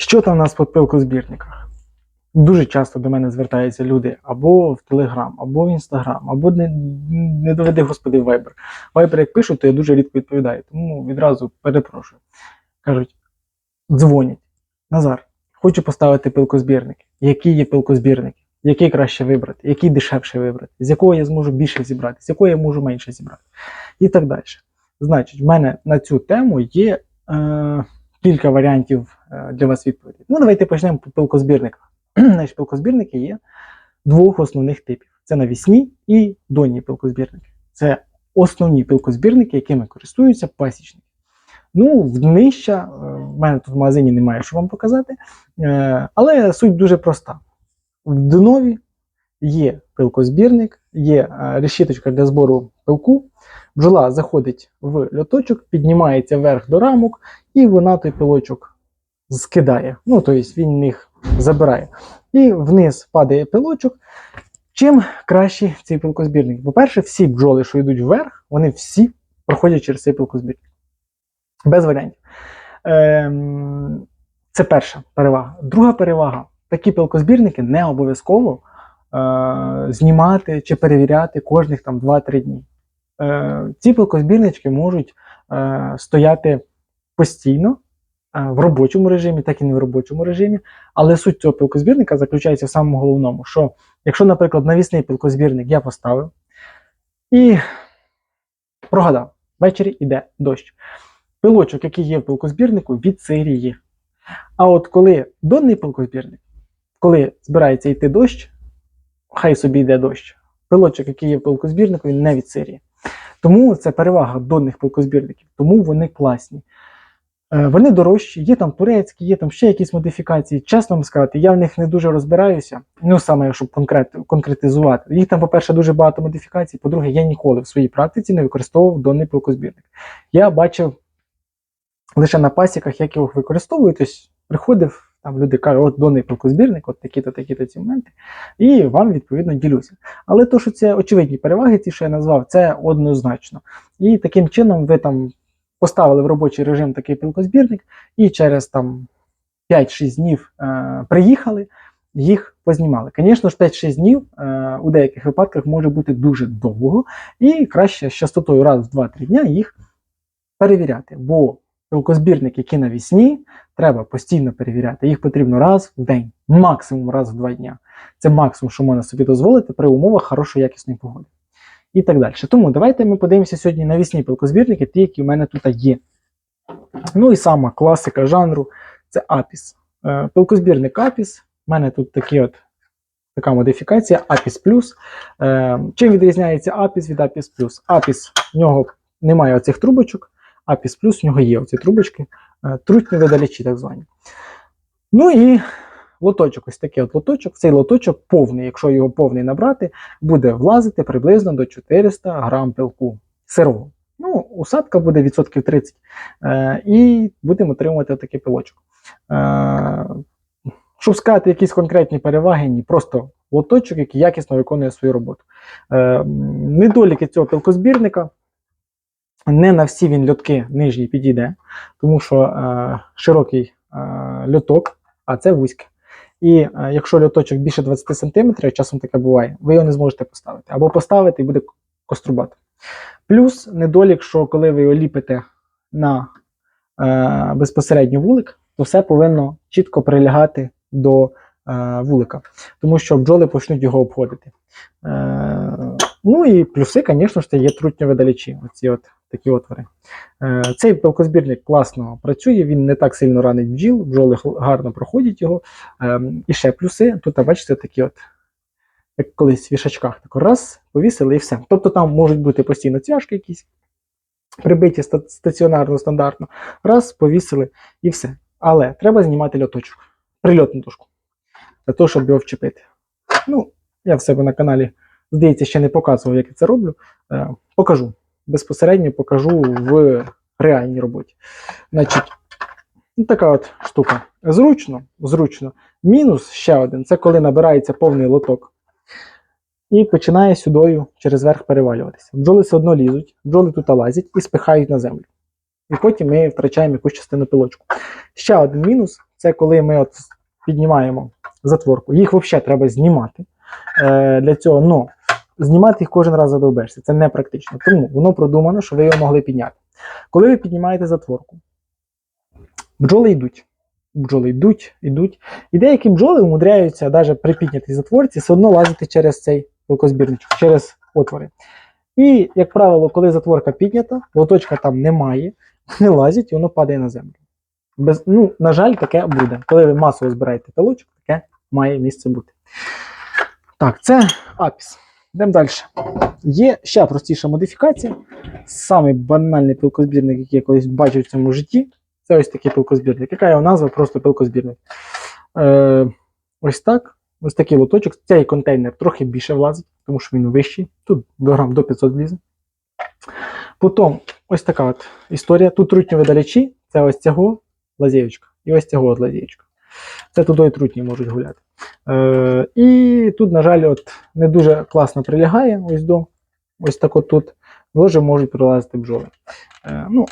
Що там у нас по пилкозбірниках? Дуже часто до мене звертаються люди або в Телеграм, або в Інстаграм, або не, не доведи господи в Viber. Viber як пишуть, то я дуже рідко відповідаю, тому відразу перепрошую. Кажуть, дзвонять. Назар, хочу поставити пилкозбірники. Які є пилкозбірники? Який краще вибрати, який дешевше вибрати, з якого я зможу більше зібрати, з якого я можу менше зібрати, і так далі. Значить, в мене на цю тему є е, кілька варіантів е, для вас відповіді. Ну, давайте почнемо по пилкозбірниках. Значить, пилкозбірники є двох основних типів: це навісні і донні пилкозбірники. Це основні пилкозбірники, якими користуються пасічники. Ну, в днища, е, в мене тут в магазині немає, що вам показати, е, але суть дуже проста. В днові є пилкозбірник, є е, решіточка для збору пилку. Бджола заходить в льоточок, піднімається вверх до рамок, і вона той пилочок скидає. Ну, тобто він їх забирає. І вниз падає пилочок. Чим кращий цей пилкозбірник? По-перше, всі бджоли, що йдуть вверх, вони всі проходять через цей пилкозбірник. Без варіантів. Ем, це перша перевага. Друга перевага: такі пилкозбірники не обов'язково знімати чи перевіряти кожних там 2-3 дні. Е, ці пилкозбірнички можуть е, стояти постійно е, в робочому режимі, так і не в робочому режимі. Але суть цього пилкозбірника заключається в самому головному, що якщо, наприклад, навісний пилкозбірник я поставив і прогадав, ввечері йде дощ. Пилочок, який є в пилкозбірнику, відсиріє. А от коли донний пилкозбірник, коли збирається йти дощ, хай собі йде дощ. Пилочок, який є він не відсиріє. Тому це перевага донних пилкозбірників, тому вони класні. Е, Вони дорожчі, є там турецькі, є там ще якісь модифікації. Чесно вам сказати, я в них не дуже розбираюся. Ну саме щоб конкрет, конкретизувати. Їх там, по-перше, дуже багато модифікацій. По-друге, я ніколи в своїй практиці не використовував донний пилкозбірник. Я бачив лише на пасіках, як його використовують. Тобто приходив, там люди кажуть, от донний пилкозбірник, от такі-то, такі-то ці моменти, і вам відповідно ділюся. Але то, що це очевидні переваги, ті, що я назвав, це однозначно. І таким чином ви там поставили в робочий режим такий пилкозбірник, і через там 5-6 днів е, приїхали, їх познімали. Звісно ж, 5-6 днів е, у деяких випадках може бути дуже довго, і краще з частотою раз в 2-3 дня їх перевіряти. Бо пилкозбірники, які навісні, треба постійно перевіряти. Їх потрібно раз в день, максимум раз в два дня. Це максимум, що можна собі дозволити при умовах хорошої якісної погоди. І так далі. Тому давайте ми подивимося сьогодні на вісні пилкозбірники, ті, які в мене тут є. Ну і сама класика жанру це Апіс. Е, Пилкозбірник Апіс. У мене тут такі от, така модифікація Апіс Плюс. Е, Чим відрізняється Апіс від Апіс Плюс? Апіс в нього немає оцих трубочок, Апіс Плюс в нього є оці трубочки, е, трутні видалячі, так звані. Ну і лоточок, ось такий от лоточок. Цей лоточок повний, якщо його повний набрати, буде влазити приблизно до 400 грам пилку сирого. Ну, усадка буде відсотків 30. Е, і будемо отримувати такий пилочок. Е, щоб сказати якісь конкретні переваги, ні, просто лоточок, який якісно виконує свою роботу. Е, недоліки цього пилкозбірника. Не на всі він льотки нижні підійде, тому що е, широкий е, льоток, а це вузький. І е, якщо льоточок більше 20 см, часом таке буває, ви його не зможете поставити. Або поставити і буде кострубати. Плюс недолік, що коли ви його ліпите на е, безпосередньо вулик, то все повинно чітко прилягати до е, вулика, тому що бджоли почнуть його обходити. Е, ну і плюси, звісно ж, є трутньовидалічі, оці от такі отвори. Е, цей пилкозбірник класно працює, він не так сильно ранить бджіл, бджоли гарно проходять його. Е, і ще плюси, тут, бачите, такі от, як колись в вішачках, тако раз, повісили і все. Тобто там можуть бути постійно цвяшки якісь, прибиті стаціонарно, стандартно. Раз, повісили і все. Але треба знімати льоточок, прильотну дошку, для того, щоб його вчепити. Ну, я в себе на каналі, здається, ще не показував, як я це роблю. Е, покажу. Безпосередньо покажу в реальній роботі. Значить, ну, така от штука. Зручно, зручно. Мінус ще один це коли набирається повний лоток і починає сюдою через верх перевалюватися. Бджоли все одно лізуть, бджоли тут лазять і спихають на землю. І потім ми втрачаємо якусь частину пилочку. Ще один мінус це коли ми от піднімаємо затворку. Їх взагалі треба знімати. Е, для цього, ну, знімати їх кожен раз задовбешся. Це не практично. Тому воно продумано, що ви його могли підняти. Коли ви піднімаєте затворку, бджоли йдуть. Бджоли йдуть, йдуть. І деякі бджоли умудряються навіть при піднятій затворці все одно лазити через цей пилкозбірничок, через отвори. І, як правило, коли затворка піднята, лоточка там немає, вони лазять і воно падає на землю. Без, ну, на жаль, таке буде. Коли ви масово збираєте пилочок, таке має місце бути. Так, це апіс. Йдемо далі. Є ще простіша модифікація. Самий банальний пилкозбірник, який я колись бачив в цьому житті. Це ось такий пилкозбірник. Яка його назва? Просто пилкозбірник. Е, ось так. Ось такий лоточок. Цей контейнер трохи більше влазить, тому що він вищий. Тут грам до 500 влізе. Потім ось така от історія. Тут трутньовидалячі, це ось цього лазєючка. І ось цього от лазєючка. Це туди і трутні можуть гуляти. Е, і тут, на жаль, от не дуже класно прилягає ось до ось так от тут. Дуже можуть пролазити бджоли. Е, ну,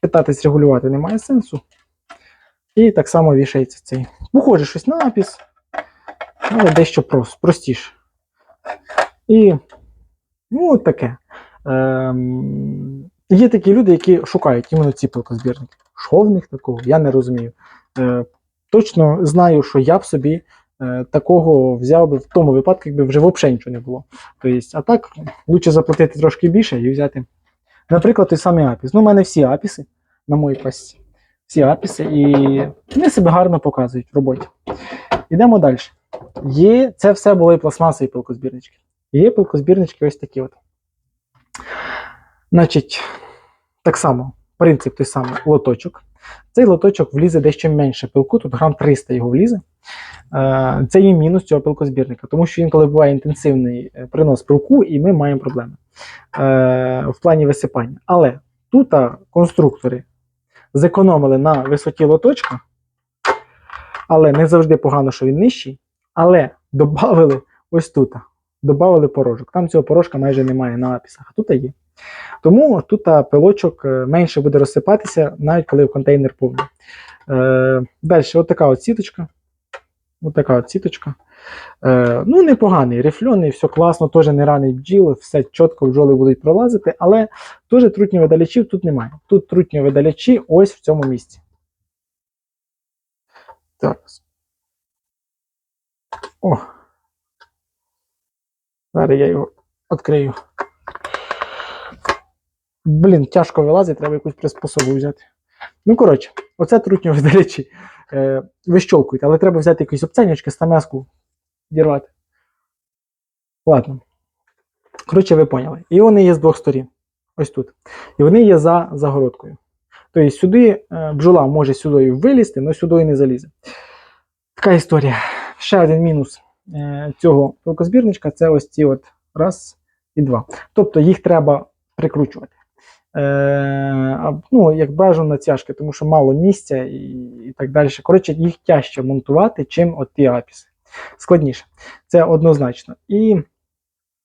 питатись регулювати немає сенсу. І так само вішається цей. Похоже щось на напис, але дещо прос, простіше. І ну, от таке. Ем, є такі люди, які шукають іменно ці пилкозбірники. Що в них такого? Я не розумію. Е, точно знаю, що я б собі е, такого взяв би в тому випадку, якби вже взагалі нічого не було. Тобто, а так, лучше заплатити трошки більше і взяти. Наприклад, той самий апіс. Ну, у мене всі апіси на моїй пасті. Всі апіси, і вони себе гарно показують в роботі. Йдемо далі. Є, це все були пластмасові пилкозбірнички. Є пилкозбірнички ось такі от. Значить, так само, принцип той самий лоточок. Цей лоточок влізе дещо менше пилку, тут грам 300 його влізе. Е, Це є мінус цього пилкозбірника, тому що інколи буває інтенсивний е, принос пилку, і ми маємо проблеми е, в плані висипання. Але тут конструктори зекономили на висоті лоточка, але не завжди погано, що він нижчий. Але додали ось тут. Додали порожок. Там цього порожка майже немає на апісах, а тут є. Тому тут пилочок е, менше буде розсипатися, навіть коли контейнер повний. Е, Далі, от така от сіточка. От така от сіточка. Е, ну, непоганий, рифльоний, все класно, теж не ранить бджіл, все чітко бджоли будуть пролазити, але теж трутньовидалячів тут немає. Тут трутньовидалячі ось в цьому місці. Так. О. Зараз я його відкрию. Блін, тяжко вилазить, треба якусь приспособу взяти. Ну, коротше, оце трутньовидалячі. Е, вищолкуйте, але треба взяти якісь обценючки, стамеску дірвати. Ладно. Коротше, ви поняли. І вони є з двох сторін. Ось тут. І вони є за загородкою. Тобто сюди е, бджола може сюди вилізти, але сюди не залізе. Така історія. Ще один мінус е, цього пилкозбірничка це ось ці от раз і два. Тобто їх треба прикручувати. Е, ну, як бажано натяжки, тому що мало місця і, і так далі. Коротше, їх тяжче монтувати, чим от ті апіси. Складніше. Це однозначно. І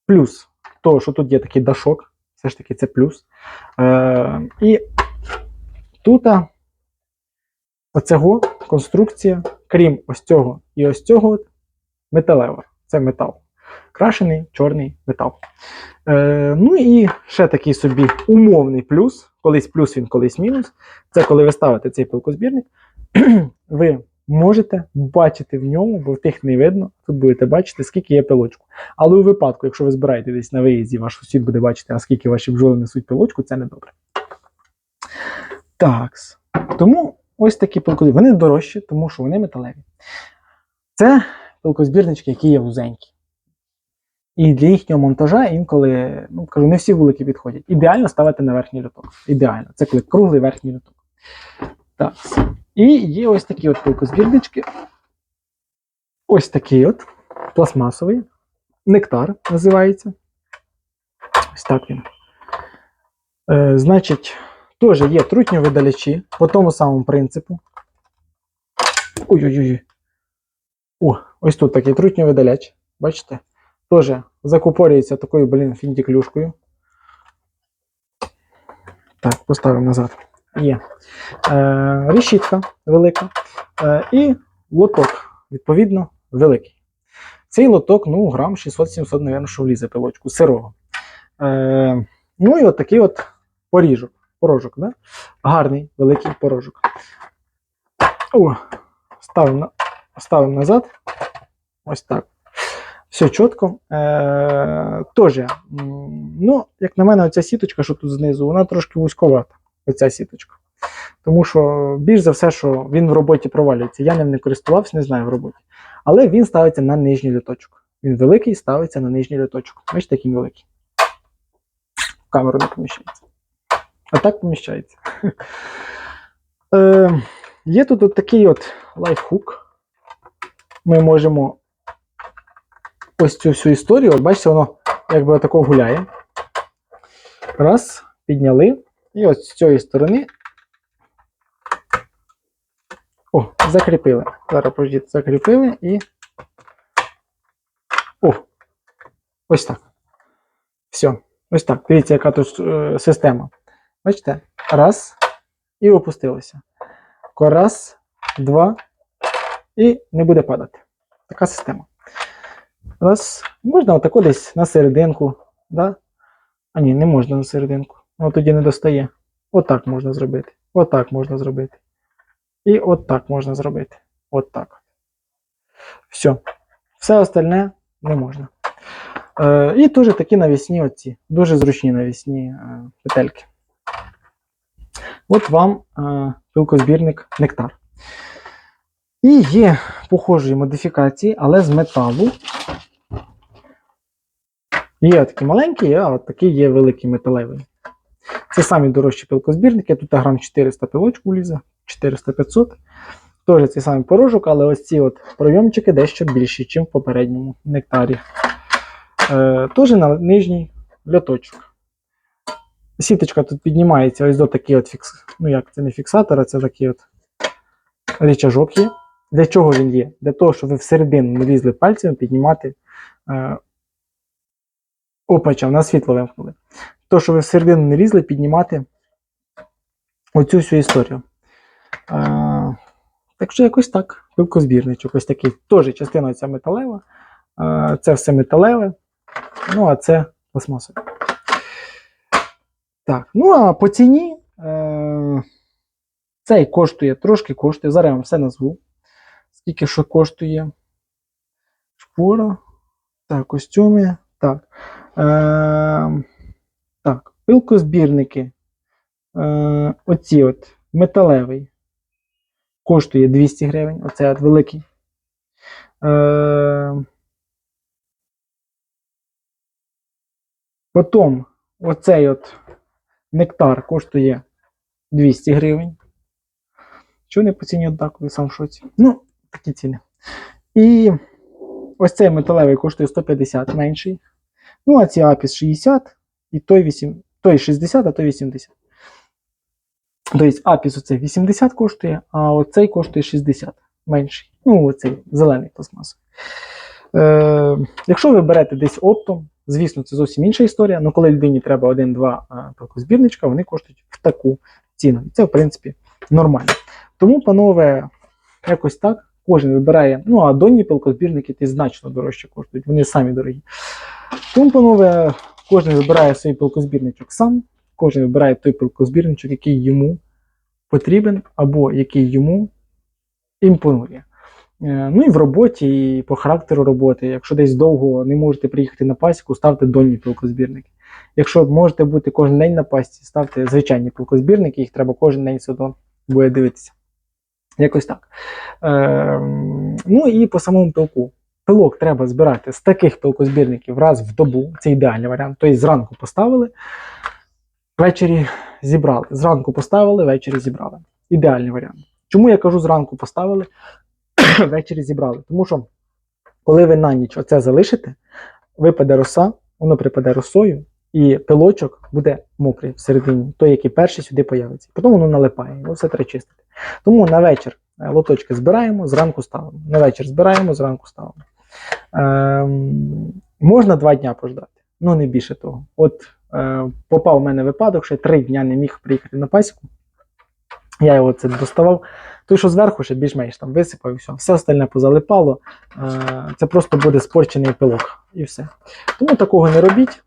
плюс того, що тут є такий дашок, все ж таки це плюс. Е, і тут оцього конструкція, крім ось цього і ось цього, металева. Це метал. Крашений чорний метал. Е, ну і ще такий собі умовний плюс, колись плюс він, колись мінус. Це коли ви ставите цей пилкозбірник, ви можете бачити в ньому, бо в тих не видно, тут будете бачити, скільки є пилочку. Але у випадку, якщо ви збираєте десь на виїзді, ваш сусід буде бачити, наскільки ваші бджоли несуть пилочку, це не добре. Так. Тому ось такі пилкозбірники. Вони дорожчі, тому що вони металеві. Це пилкозбірнички, які є вузенькі. І для їхнього монтажа інколи, ну кажу, не всі вулики підходять. Ідеально ставити на верхній люток. Ідеально. Це коли круглий верхній люток. Так. І є ось такі от пилкозбірнички. Ось такий от пластмасовий. Нектар називається. Ось так він. Е, значить, теж є трутньовидалячі по тому самому принципу. Ой-ой-ой. О, ось тут такий трутньовидаляч. Бачите? Теж закупорюється такою, блін, фінтіклюшкою. Так, поставимо назад. є е, решітка велика е, і лоток, відповідно, великий. Цей лоток, ну, грам 600-700, мабуть, що влізе пилочку сирого. Е, ну і от такий от поріжок. Порожок, да? Гарний, великий порожок. О, ставимо, ставимо назад. Ось так. Все чітко. Е, Тоже, ну, як на мене, оця сіточка, що тут знизу, вона трошки вузьковата. Оця сіточка. Тому що більш за все, що він в роботі провалюється. Я ним не користувався, не знаю в роботі. Але він ставиться на нижній літочок. Він великий, ставиться на нижній літочок. Бачите, який великий. Камеру не поміщається. А так поміщається. Е, є тут от такий от лайфхук. Ми можемо ось цю всю історію, от бачите, воно якби отако гуляє. Раз, підняли. І ось з цієї сторони. О, закріпили. Зараз пождіть, закріпили і. О! Ось так. Все. Ось так. Дивіться, яка тут е, система. Бачите? Раз. І опустилося. Раз, два. І не буде падати. Така система. Раз. Можна отако десь на серединку. Да? А ні, не можна на серединку. Воно тоді не достає. Отак можна зробити. Отак можна зробити. І отак можна зробити. Отак. Все. Все остальне не можна. Е, і теж такі навісні оці. Дуже зручні навісні е, петельки. От вам е, пилкозбірник нектар. І є похожі модифікації, але з металу. Є такі маленькі, а от такий є великий металевий. Це самі дорожчі пилкозбірники. Тут грам 400 пилочку влізе, 400-500. Теж цей самий порожок, але ось ці от пройомчики дещо більші, ніж в попередньому нектарі. Е, Теж на нижній льоточок. Сіточка тут піднімається ось до такий от фікс... Ну як це не фіксатор, а це такий от річажок є. Для чого він є? Для того, щоб ви всередину не лізли пальцем піднімати. Е... Опача, на світло вимкнули. То, що ви всередину не лізли, піднімати оцю всю історію. Е... Так що якось так. Пилкозбірничок, ось такий. Теж частина ця металева. Е... Це все металеве. Ну, а це пластмасове. Так, ну а по ціні е, цей коштує, трошки коштує. Зараз я вам все назву. Скільки що коштує? Шпора. Так, костюми. Так. Е, так, пилкозбірники. Е, оці от металевий. Коштує 200 гривень. Оце от великий. Е, потім оцей от нектар коштує 200 гривень. Чого не по ціні однакові, сам в шоці. Ну, такі ціни. І ось цей металевий коштує 150 менший. Ну, а ці апіс 60 і той 8, той 60, а той 80. Тобто апіс оцей 80 коштує, а оцей коштує 60 менший. Ну, оцей зелений пластмасовий. Е, якщо ви берете десь оптом, звісно, це зовсім інша історія. але коли людині треба один-два збірничка, вони коштують в таку ціну. І це, в принципі, нормально. Тому, панове, якось так. Кожен вибирає. Ну, а донні пилкозбірники ті значно дорожче коштують, вони самі дорогі. Тому, панове, кожен вибирає свій пилкозбірничок сам, кожен вибирає той пилкозбірничок, який йому потрібен, або який йому імпонує. Е, Ну і в роботі, і по характеру роботи. Якщо десь довго не можете приїхати на пасіку, ставте донні пилкозбірники. Якщо можете бути кожен день на пасіці, ставте звичайні пилкозбірники, їх треба кожен день все одно буде дивитися. Якось так. Е, ну і по самому пилку. Пилок треба збирати з таких пилкозбірників раз в добу. Це ідеальний варіант. Тобто зранку поставили, ввечері зібрали. Зранку поставили, ввечері зібрали. Ідеальний варіант. Чому я кажу зранку поставили, ввечері зібрали? Тому що, коли ви на ніч оце залишите, випаде роса, воно припаде росою, і пилочок буде мокрий всередині, той, який перший сюди появиться. Потім воно налипає, його все треба чистити. Тому на вечір е, лоточки збираємо, зранку ставимо. На вечір збираємо, зранку ставимо. Ем, можна два дня пождати, ну не більше того. От е, попав в мене випадок, я три дня не міг приїхати на пасіку. Я його це доставав. Той, що зверху, ще більш-менш там висипав і все. Все остальне позалипало. Е, Це просто буде спорчений пилок. І все. Тому такого не робіть.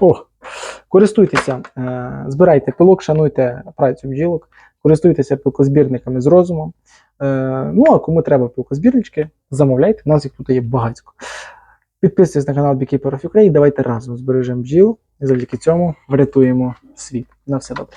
О, користуйтеся, е, збирайте пилок, шануйте працю бджілок, користуйтеся пилкозбірниками з розумом. Е, Ну, а кому треба пилкозбірнички, замовляйте, у нас їх тут є багатько. Підписуйтесь на канал Beekeeper of Ukraine, давайте разом збережемо бджіл і завдяки цьому врятуємо світ. На все добре.